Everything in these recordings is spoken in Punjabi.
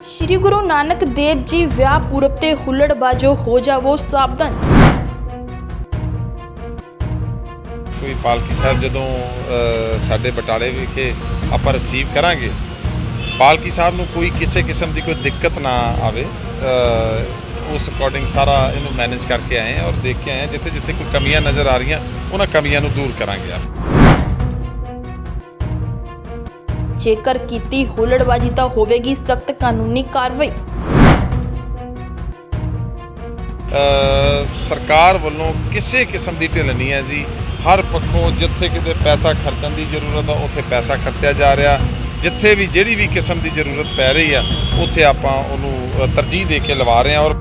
ਸ੍ਰੀ ਗੁਰੂ ਨਾਨਕ ਦੇਵ ਜੀ ਵਿਆਹ ਪੁਰਬ ਤੇ ਹੁੱਲੜਬਾਜ਼ੋ ਹੋ ਜਾਵੋ ਸਾਵਧਾਨ। ਕੋਈ ਪਾਲਕੀ ਸਾਹਿਬ ਜਦੋਂ ਅ, ਸਾਡੇ ਬਟਾਲੇ ਵਿਖੇ ਆਪਾਂ ਰਿਸੀਵ ਕਰਾਂਗੇ ਪਾਲਕੀ ਸਾਹਿਬ ਨੂੰ ਕੋਈ ਕਿਸੇ ਕਿਸਮ ਦੀ ਕੋਈ ਦਿੱਕਤ ਨਾ ਆਵੇ ਅ, ਉਸ ਅਕੋਰਡਿੰਗ ਸਾਰਾ ਇਹਨੂੰ ਮੈਨੇਜ ਕਰਕੇ ਆਏ ਹਾਂ ਔਰ ਦੇਖ ਕੇ ਆਏ ਹਾਂ ਜਿੱਥੇ ਜਿੱਥੇ ਕੋਈ ਕਮੀਆਂ ਨਜ਼ਰ ਆ ਰਹੀਆਂ ਉਹਨਾਂ ਕਮੀਆਂ ਨੂੰ ਦੂਰ ਕਰਾਂਗੇ ਆਪਾਂ। ਜੇਕਰ ਕੀਤੀ ਹੁੱਲੜਬਾਜ਼ੀ ਤਾਂ ਹੋਵੇਗੀ ਸਖਤ ਕਾਨੂੰਨੀ ਕਾਰਵਾਈ। ਸਰਕਾਰ ਵੱਲੋਂ ਕਿਸੇ ਕਿਸਮ ਦੀ ਢਿੱਲ ਨਹੀਂ ਹੈ ਜੀ। ਹਰ ਪੱਖੋਂ ਜਿੱਥੇ ਕਿਤੇ ਪੈਸਾ ਖਰਚਣ ਦੀ ਜ਼ਰੂਰਤ ਆ ਉੱਥੇ ਪੈਸਾ ਖਰਚਿਆ ਜਾ ਰਿਹਾ। ਜਿੱਥੇ ਵੀ ਜਿਹੜੀ ਵੀ ਕਿਸਮ ਦੀ ਜ਼ਰੂਰਤ ਪੈ ਰਹੀ ਆ ਉੱਥੇ ਆਪਾਂ ਉਹਨੂੰ ਤਰਜੀਹ ਦੇ ਕੇ ਲਵਾ ਰਹੇ ਹਾਂ ਔਰ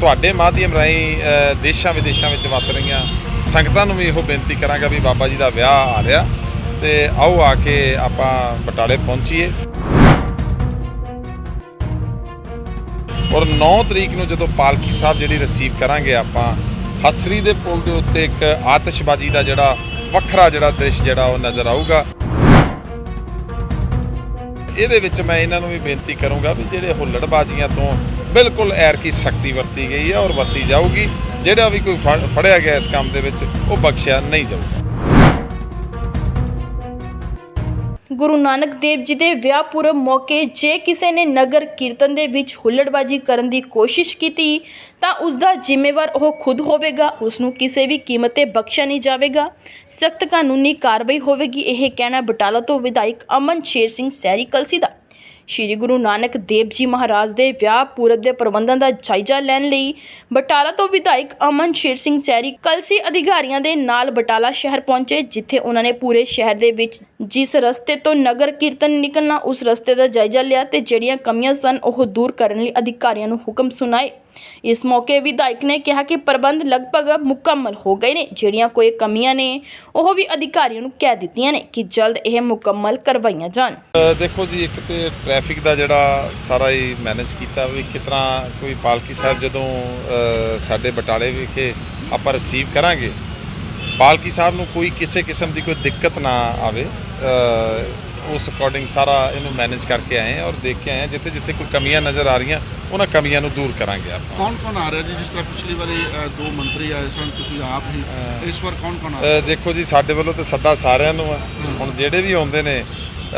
ਤੁਹਾਡੇ ਮਾਧਿਅਮ ਰਾਹੀਂ ਅ, ਦੇਸ਼ਾਂ ਵਿਦੇਸ਼ਾਂ ਵਿੱਚ ਵਸ ਰਹੀਆਂ ਸੰਗਤਾਂ ਨੂੰ ਵੀ ਇਹੋ ਬੇਨਤੀ ਕਰਾਂਗਾ ਵੀ ਬਾਬਾ ਜੀ ਦਾ ਵਿਆਹ ਆ ਰਿਹਾ ਤੇ ਆਓ ਆ ਕੇ ਆਪਾਂ ਬਟਾਲੇ ਪਹੁੰਚੀਏ। ਔਰ 9 ਤਰੀਕ ਨੂੰ ਜਦੋਂ ਪਾਲਕੀ ਸਾਹਿਬ ਜਿਹੜੀ ਰਿਸੀਵ ਕਰਾਂਗੇ ਆਪਾਂ, ਹਸਰੀ ਦੇ ਪੁਲ ਦੇ ਉੱਤੇ ਇੱਕ ਆਤਿਸ਼ਬਾਜ਼ੀ ਦਾ ਜਿਹੜਾ ਵੱਖਰਾ ਜਿਹੜਾ ਦ੍ਰਿਸ਼ ਜਿਹੜਾ ਉਹ ਨਜ਼ਰ ਆਊਗਾ। ਇਹਦੇ ਵਿੱਚ ਮੈਂ ਇਹਨਾਂ ਨੂੰ ਵੀ ਬੇਨਤੀ ਕਰੂੰਗਾ ਵੀ ਜਿਹੜੇ ਹੁੱਲੜਬਾਜ਼ੀਆਂ ਤੋਂ ਬਿਲਕੁਲ ਐਰ ਕੀ ਸਖਤੀ ਵਰਤੀ ਗਈ ਹੈ ਔਰ ਵਰਤੀ ਜਾਊਗੀ ਜਿਹੜਾ ਵੀ ਕੋਈ ਫੜਿਆ ਗਿਆ ਇਸ ਕੰਮ ਦੇ ਵਿੱਚ, ਉਹ ਬਖਸ਼ਿਆ ਨਹੀਂ ਜਾਊਗਾ। ਗੁਰੂ ਨਾਨਕ ਦੇਵ ਜੀ ਦੇ ਵਿਆਹ ਪੁਰਬ ਮੌਕੇ ਜੇ ਕਿਸੇ ਨੇ ਨਗਰ ਕੀਰਤਨ ਦੇ ਵਿੱਚ ਹੁੱਲੜਬਾਜ਼ੀ ਕਰਨ ਦੀ ਕੋਸ਼ਿਸ਼ ਕੀਤੀ, ਤਾਂ ਉਸ ਦਾ ਜ਼ਿੰਮੇਵਾਰ ਉਹ ਖੁਦ ਹੋਵੇਗਾ, ਉਸ ਨੂੰ ਕਿਸੇ ਵੀ ਕੀਮਤ ਤੇ ਬਖਸ਼ਿਆ ਨਹੀਂ ਜਾਵੇਗਾ। ਸਖਤ ਕਾਨੂੰਨੀ ਕਾਰਵਾਈ ਹੋਵੇਗੀ, ਇਹ ਕਹਿਣਾ ਬਟਾਲਾ ਤੋਂ ਵਿਧਾਇਕ ਅਮਨ ਸ਼ੇਰ ਸਿੰਘ ਸੈਰੀ ਕਲਸੀ ਦਾ। ਸ਼੍ਰੀ ਗੁਰੂ ਨਾਨਕ ਦੇਵ ਜੀ ਮਹਾਰਾਜ ਦੇ ਵਿਆਹ ਪੂਰਬ ਦੇ ਪ੍ਰਬੰਧਾਂ ਦਾ ਜਾਇਜ਼ਾ ਲੈਣ ਲਈ ਬਟਾਲਾ ਤੋਂ ਵਿਧਾਇਕ ਅਮਨ ਸ਼ੇਰ ਸਿੰਘ ਸੈਰੀ ਕਲਸੀ ਅਧਿਕਾਰੀਆਂ ਦੇ ਨਾਲ ਬਟਾਲਾ ਸ਼ਹਿਰ ਪਹੁੰਚੇ, ਜਿੱਥੇ ਉਹਨਾਂ ਨੇ ਪੂਰੇ ਸ਼ਹਿਰ ਦੇ ਵਿੱਚ ਜਿਸ ਰਸਤੇ ਤੋਂ ਨਗਰ ਕੀਰਤਨ ਨਿਕਲਣਾ ਉਸ ਰਸਤੇ ਦਾ ਜਾਇਜ਼ਾ ਲਿਆ ਤੇ ਜਿਹੜੀਆਂ ਕਮੀਆਂ ਸਨ ਉਹ ਦੂਰ ਕਰਨ ਲਈ ਅਧਿਕਾਰੀਆਂ ਨੂੰ ਹੁਕਮ ਸੁਣਾਏ। ਇਸ ਮੌਕੇ ਵਿਧਾਇਕ ਨੇ ਕਿਹਾ ਕਿ ਪ੍ਰਬੰਧ ਲਗਭਗ ਮੁਕੰਮਲ ਹੋ ਗਏ ਨੇ ਜਿਹੜੀਆਂ ਕੋਈ ਕਮੀਆਂ ਨੇ ਉਹ ਵੀ ਅਧਿਕਾਰੀਆਂ ਨੂੰ ਕਹਿ ਦਿੱਤੀਆਂ ਨੇ ਕਿ ਜਲਦ ਇਹ ਮੁਕੰਮਲ ਕਰਵਾਈਆਂ ਜਾਣ। ਅ, ਦੇਖੋ ਜੀ ਇੱਕ ਤੇ ਟ੍ਰੈਫਿਕ ਦਾ ਜਿਹੜਾ ਸਾਰਾ ਹੀ ਮੈਨੇਜ ਕੀਤਾ ਵੀ ਕਿਸ ਤਰ੍ਹਾਂ ਕੋਈ ਪਾਲਕੀ ਸਾਹਿਬ ਜਦੋਂ ਅ, ਸਾਡੇ ਬਟਾਲੇ ਵਿਖੇ ਆਪਾਂ ਰਿਸੀਵ ਕਰਾਂਗੇ ਪਾਲਕੀ ਸਾਹਿਬ ਨੂੰ ਕੋਈ ਕਿਸੇ ਕਿਸਮ ਦੀ ਕੋਈ ਦਿੱਕਤ ਨਾ ਆਵੇ ਅ, ਉਸ ਅਕੋਰਡਿੰਗ ਸਾਰਾ ਇਹਨੂੰ ਮੈਨੇਜ ਕਰਕੇ ਆਏ ਹਾਂ ਔਰ ਦੇਖ ਕੇ ਆਏ ਹਾਂ ਜਿੱਥੇ ਜਿੱਥੇ ਕੋਈ ਕਮੀਆਂ ਨਜ਼ਰ ਆ ਰਹੀਆਂ ਉਹਨਾਂ ਕਮੀਆਂ ਨੂੰ ਦੂਰ ਕਰਾਂਗੇ ਆਪਾਂ। ਕੌਣ ਕੌਣ ਆ ਰਿਹਾ ਜੀ ਜਿਸ ਤਰ੍ਹਾਂ ਪਿਛਲੀ ਵਾਰੀ ਅ, ਦੋ ਮੰਤਰੀ ਆਏ ਸਨ ਤੁਸੀਂ ਆਪ ਹੀ। ਇਸ ਵਾਰ ਕੌਣ ਕੌਣ ਆ ਅ, ਰਿਹਾ? ਦੇਖੋ ਜੀ ਸਾਡੇ ਵੱਲੋਂ ਤਾਂ ਸੱਦਾ ਸਾਰਿਆਂ ਨੂੰ ਆ। ਹੁਣ ਜਿਹੜੇ ਵੀ ਆਉਂਦੇ ਨੇ ਅ,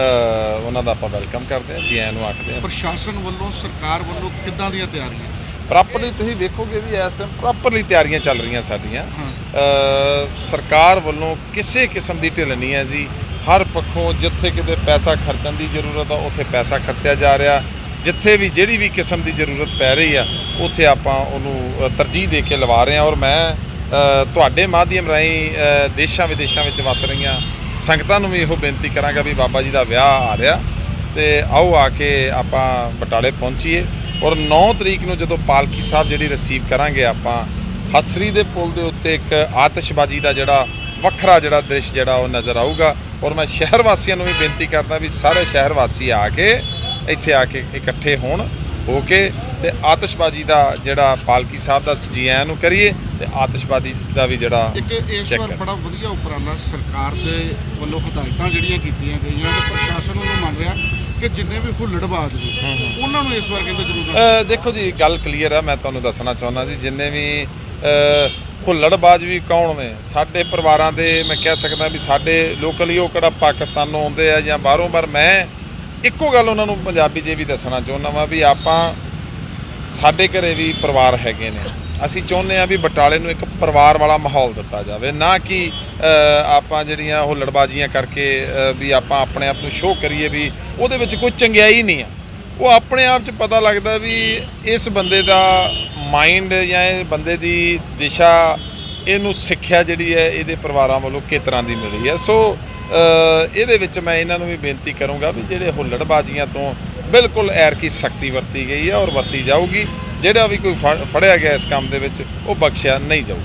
ਉਹਨਾਂ ਦਾ ਆਪਾਂ ਵੈਲਕਮ ਕਰਦੇ ਹਾਂ ਜੀ ਆਇਆਂ ਨੂੰ ਆਖਦੇ ਹਾਂ। ਪ੍ਰਸ਼ਾਸਨ ਵੱਲੋਂ ਸਰਕਾਰ ਵੱਲੋਂ ਕਿੱਦਾਂ ਦੀਆਂ ਤਿਆਰੀਆਂ? ਪ੍ਰੋਪਰਲੀ ਤੁਸੀਂ ਵੇਖੋਗੇ ਵੀ ਇਸ ਟਾਈਮ ਪ੍ਰੋਪਰਲੀ ਤਿਆਰੀਆਂ ਚੱਲ ਰਹੀਆਂ ਸਾਡੀਆਂ। ਹਾਂ। ਅ, ਸਰਕਾਰ ਵੱਲੋਂ ਕਿਸੇ ਕਿਸਮ ਦੀ ਢਿੱਲ ਨਹੀਂ ਹੈ ਜੀ। ਹਰ ਪੱਖੋਂ ਜਿੱਥੇ ਕਿਤੇ ਪੈਸਾ ਖਰਚਣ ਦੀ ਜ਼ਰੂਰਤ ਆ, ਉੱਥੇ ਪੈਸਾ ਖਰਚਿਆ ਜਾ ਰਿਹਾ। ਜਿੱਥੇ ਵੀ, ਜਿਹੜੀ ਵੀ ਕਿਸਮ ਦੀ ਜ਼ਰੂਰਤ ਪੈ ਰਹੀ ਆ, ਉੱਥੇ ਆਪਾਂ ਉਹਨੂੰ ਤਰਜੀਹ ਦੇ ਕੇ ਲਵਾ ਰਹੇ ਹਾਂ ਔਰ ਮੈਂ ਤੁਹਾਡੇ ਮਾਧਿਅਮ ਰਾਹੀਂ ਦੇਸ਼ਾਂ ਵਿਦੇਸ਼ਾਂ ਵਿੱਚ ਵਸ ਰਹੀਆਂ ਸੰਗਤਾਂ ਨੂੰ ਵੀ ਇਹੋ ਬੇਨਤੀ ਕਰਾਂਗਾ ਵੀ ਬਾਬਾ ਜੀ ਦਾ ਵਿਆਹ ਆ ਰਿਹਾ ਤੇ ਆਓ ਆ ਕੇ ਆਪਾਂ ਬਟਾਲੇ ਪਹੁੰਚੀਏ। ਔਰ 9 ਤਰੀਕ ਨੂੰ ਜਦੋਂ ਪਾਲਕੀ ਸਾਹਿਬ ਜਿਹੜੀ ਰਿਸੀਵ ਕਰਾਂਗੇ ਆਪਾਂ, ਹਸਰੀ ਦੇ ਪੁਲ ਦੇ ਉੱਤੇ ਇੱਕ ਆਤਿਸ਼ਬਾਜ਼ੀ ਦਾ ਜਿਹੜਾ ਵੱਖਰਾ ਜਿਹੜਾ ਦ੍ਰਿਸ਼ ਜਿਹੜਾ ਉਹ ਨਜ਼ਰ ਆਊਗਾ। ਔਰ ਮੈਂ ਸ਼ਹਿਰ ਵਾਸੀਆਂ ਨੂੰ ਵੀ ਬੇਨਤੀ ਕਰਦਾ ਵੀ ਸਾਰੇ ਸ਼ਹਿਰ ਵਾਸੀ ਆ ਕੇ ਇੱਥੇ ਆ ਕੇ ਇਕੱਠੇ ਹੋਣ ਹੋ ਕੇ ਤੇ ਆਤਿਸ਼ਬਾਜ਼ੀ ਦਾ ਜਿਹੜਾ ਪਾਲਕੀ ਸਾਹਿਬ ਦਾ ਜੀ ਆਇਆਂ ਨੂੰ ਕਰੀਏ ਤੇ ਆਤਿਸ਼ਬਾਜ਼ੀ ਦਾ ਵੀ ਜਿਹੜਾ ਇੱਕ ਇਸ ਵਾਰ। ਬੜਾ ਵਧੀਆ ਉਪਰਾਲਾ ਸਰਕਾਰ ਦੇ ਵੱਲੋਂ ਹਦਾਇਤਾਂ ਜਿਹੜੀਆਂ ਕੀਤੀਆਂ ਗਈਆਂ ਤੇ ਪ੍ਰਸ਼ਾਸਨ ਉਹਨੂੰ ਮੰਨ ਰਿਹਾ ਕਿ ਜਿੰਨੇ ਵੀ ਹੁੱਲੜਬਾਜ਼ ਨੇ ਉਹਨਾਂ ਨੂੰ ਇਸ ਵਾਰ ਕਹਿੰਦੇ ਜ਼ਰੂਰ ਦੇਖੋ ਜੀ ਗੱਲ ਕਲੀਅਰ ਆ ਮੈਂ ਤੁਹਾਨੂੰ ਦੱਸਣਾ ਚਾਹੁੰਦਾ ਜੀ ਜਿੰਨੇ ਵੀ ਹੁੱਲੜਬਾਜ਼ ਵੀ ਕੌਣ ਨੇ? ਸਾਡੇ ਪਰਿਵਾਰਾਂ ਦੇ ਮੈਂ ਕਹਿ ਸਕਦਾ ਵੀ ਸਾਡੇ ਲੋਕਲੀ ਉਹ ਕਿਹੜਾ ਪਾਕਿਸਤਾਨੋਂ ਆਉਂਦੇ ਆ ਜਾਂ ਬਾਹਰੋਂ ਬਾਹਰ ਮੈਂ ਇੱਕੋ ਗੱਲ ਉਹਨਾਂ ਨੂੰ ਪੰਜਾਬੀ 'ਚ ਵੀ ਦੱਸਣਾ ਚਾਹੁੰਦਾ ਵਾਂ ਵੀ ਆਪਾਂ ਸਾਡੇ ਘਰੇ ਵੀ ਪਰਿਵਾਰ ਹੈਗੇ ਨੇ। ਅਸੀਂ ਚਾਹੁੰਦੇ ਆ ਵੀ ਬਟਾਲੇ ਨੂੰ ਇੱਕ ਪਰਿਵਾਰ ਵਾਲਾ ਮਾਹੌਲ ਦਿੱਤਾ ਜਾਵੇ, ਨਾ ਕਿ ਆਪਾਂ ਜਿਹੜੀਆਂ ਹੁੱਲੜਬਾਜ਼ੀਆਂ ਕਰਕੇ ਵੀ ਆਪਾਂ ਆਪਣੇ ਆਪ ਨੂੰ ਸ਼ੋਅ ਕਰੀਏ ਵੀ ਉਹਦੇ ਵਿੱਚ ਕੋਈ ਚੰਗਿਆਈ ਨਹੀਂ ਆ। ਉਹ ਆਪਣੇ ਆਪ 'ਚ ਪਤਾ ਲੱਗਦਾ ਵੀ ਇਸ ਬੰਦੇ ਦਾ ਮਾਈਂਡ ਜਾਂ ਇਹ ਬੰਦੇ ਦੀ ਦਿਸ਼ਾ, ਇਹਨੂੰ ਸਿੱਖਿਆ ਜਿਹੜੀ ਹੈ, ਇਹਦੇ ਪਰਿਵਾਰਾਂ ਵੱਲੋਂ ਕਿਸ ਤਰ੍ਹਾਂ ਦੀ ਮਿਲੀ ਹੈ? ਸੋ ਇਹਦੇ ਵਿੱਚ ਮੈਂ ਇਹਨਾਂ ਨੂੰ ਵੀ ਬੇਨਤੀ ਕਰੂੰਗਾ ਵੀ ਜਿਹੜੇ ਹੁੱਲੜਬਾਜ਼ੀਆਂ ਤੋਂ ਬਿਲਕੁਲ ਐਰ ਕੀ ਸਖਤੀ ਵਰਤੀ ਗਈ ਹੈ ਔਰ ਵਰਤੀ ਜਾਊਗੀ, ਜਿਹੜਾ ਵੀ ਕੋਈ ਫੜ- ਫੜਿਆ ਗਿਆ ਇਸ ਕੰਮ ਦੇ ਵਿੱਚ, ਉਹ ਬਖਸ਼ਿਆ ਨਹੀਂ ਜਾਊਗਾ।